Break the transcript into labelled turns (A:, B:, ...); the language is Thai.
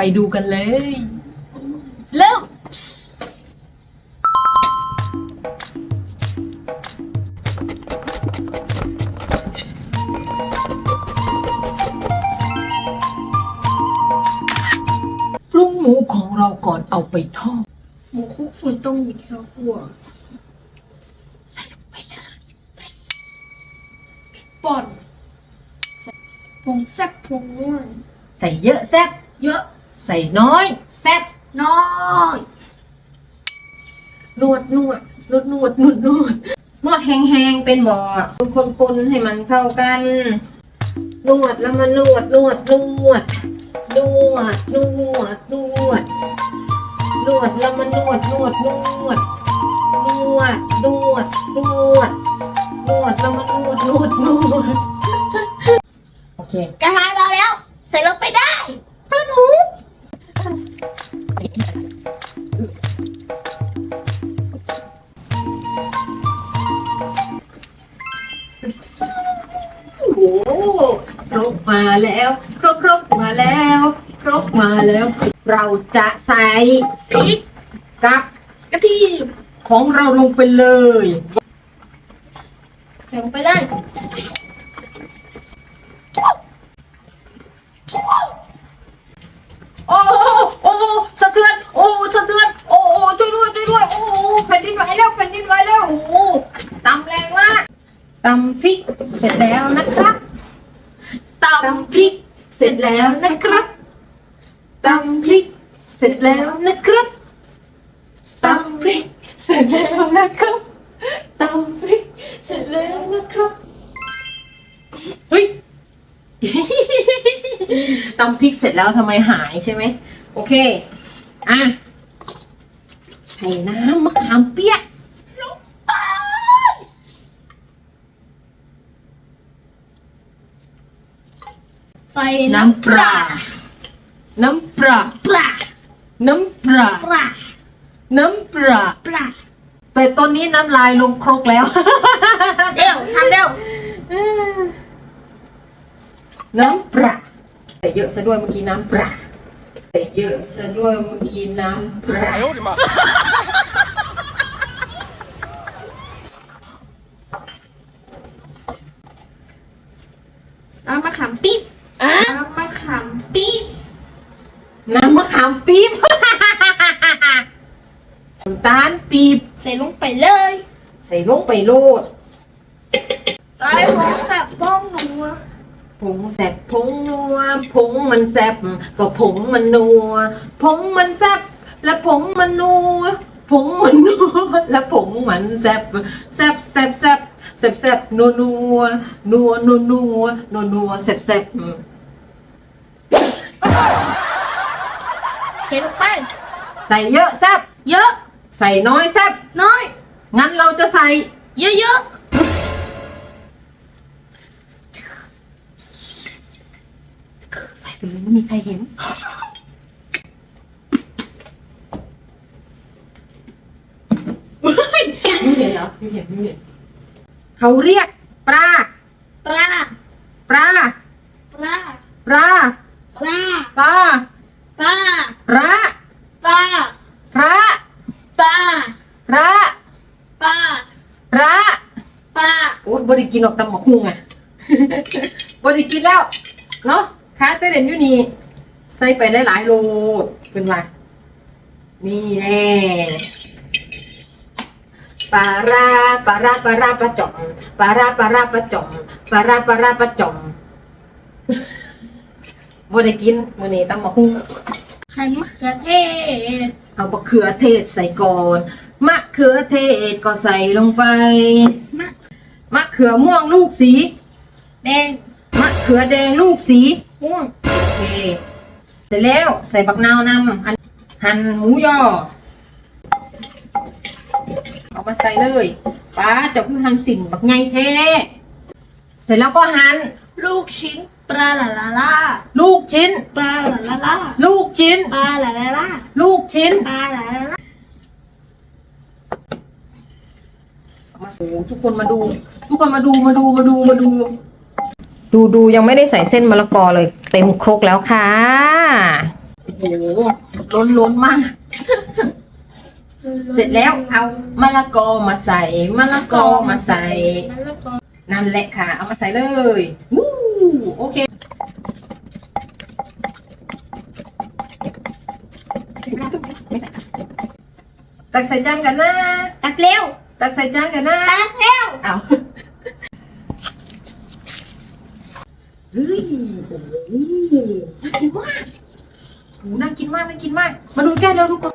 A: ไปดูกันเลย เริ่มปรุงหมูของเราก่อนเอาไปทอด
B: หมูคุกฝุ่นต้องมีข้าวคั่ว
A: ใส่ลงไปเลย
B: ป่อนผงแซ่บผงนัว
A: ใส่เยอะแซ่บ
B: เยอะ
A: ใส่น้อยแซ่บ
B: น้อย
A: นวดนวดนวดนวดนวดนวดนวดแห้งๆเป็นบ่อคนๆให้มันเข้ากันนวดแล้วมานวดนวดนวดนวดนวดนวดนวดแล้วมานวดนวดนวดนวดนวดนวดนวดแล้วมานวดนวดนวดโอเค
B: กระทะ
A: หครบมาแล้ว ครบครบมาแล้ว ครบมาแล้ว เราจะใส่
B: พริก
A: กับ
B: กระเทียม
A: ของเราลงไปเลย
B: ใส่ลงไปได้
A: โอ้โหโอ้โหสะเทือนโอ้โหสะเทือนโอ้โหช่วยด้วยช่วยด้วยโอ้โหแผ่นดินไหวแล้วแผ่นดินไหวแล้วโอ้โหตำแรงมากตำพริก เสร็จแล้วนะครับ
B: ตำ
A: พริก เสร็จแล้วนะครับตำพริก เสร็จแล้วนะครับตำพริก เสร็จแล้วนะครับตำพริก เสร็จแล้วนะครับเฮ้ยตำพริกเสร็จแล้วทำไมหายใช่ไหมโอเค อะ ใส่น้ำมะขามเปียกำ
B: ลงไป ไป
A: น้ำปลาน้ำปลา
B: ปลา
A: น้ำปลา
B: ปลา
A: น้ำปลา
B: ปลา
A: แต่ตอนนี้น้ำลายลงครกแล้ว
B: เร็วทำเร็ว
A: น้ำปลาแต่เยอะซะด้วยเมื่อกี้น้ำปลาแต่เยอะซะด้วยเมื่อกี้น้ำปลา
B: ปี๊บเอามะขามปี๊บ
A: น้ำมะขามปี๊บ น้ำตาลปี๊บ
B: ใส่ลงไปเลย
A: ใส่ลงไปโลด
B: ใส่ผงแบบบ้องนัว
A: ผงแซบผงนัวผงมันแซบก็ผงมันนัวผงมันแซบและผงมันนัวผงมันนัวและผงมันแซบแซบแซบแซบ แซบแซบนัวนัวนัวนัวนัวนัวนัวแซบแซบอืม
B: เทลงไป
A: ใส่เยอะแซบ
B: เยอะ
A: ใส่น้อยแซบ
B: น้อย
A: งั้นเราจะใส่
B: เยอะ
A: ใส่ไปเลยไม่มีใครเห็นเฮ้ยยูเห็นเหรอยูเห็นยูเห็น เขาเรียกปลา
B: ๆปลา
A: ปลา
B: ปลา
A: ปลา
B: ปลา
A: ปลา
B: ปลา
A: พระ
B: ปลา
A: พระ
B: ปลา
A: พระ
B: ปลา
A: พระ
B: ปลา
A: โอ้ยบริกินออกตำหมกคุงอะบริกินแล้ว เนาะค้าเต้เด่นอยู่นี่ใส่ไปได้หลายโลดเป็นไรนี่แน่ ปลาราปลาราปลาราปลาจ่อมปลาราปลาราปลาจ่อมปลาราปลาราปลาจ่อมบริกินมื้อนี้ตำหมกคุง
B: ไข่มะเขือเทศ
A: เอามะเขือเทศใส่ก่อนมะเขือเทศก็ใส่ลงไป
B: มะ
A: มะเขือม่วงลูกสี
B: แดง
A: มะเขือแดงลูกสี
B: ม่วง
A: โอเค เสร็จแล้วใส่บักนาวนำอันหั่นหมูยอ เอามาใส่เลยป้าเจ้าคือหั่นสิ่งบักไงแท้เสร็จแล้วก็หั่น
B: ลูกชิ้นปลาลาลาลา
A: ลูกชิ้น
B: ปลาลาลาลา
A: ลูกชิ้น
B: ปลาลาลาลา
A: ลูกชิ้น
B: ปลาลาลาลา
A: เอามาสูทุกคนมาดู ทุกคนมาดูมาดูมาดูมาดู ดูดูยังไม่ได้ใส่เส้นมะละกอเลย เต็มครกแล้วค่ะโหล้นล้นๆมาก เสร็จแล้วเอามะละกอมาใส่มะละกอมาใส่
B: มะละกอ
A: นั่นแหละค่ะ เอามาใส่เลยวู้โอเคไม่ใส่ค่ะตักใส่จานกันนะ
B: ตักเร็ว
A: ตักใส่จานกันนะ
B: ตักเร็ว
A: เอาเฮ้ยโอ้โหน่ากินมากโอ้โหน่ากินมาก น่ากินมาก มาดูแก้วแล้วทุกคน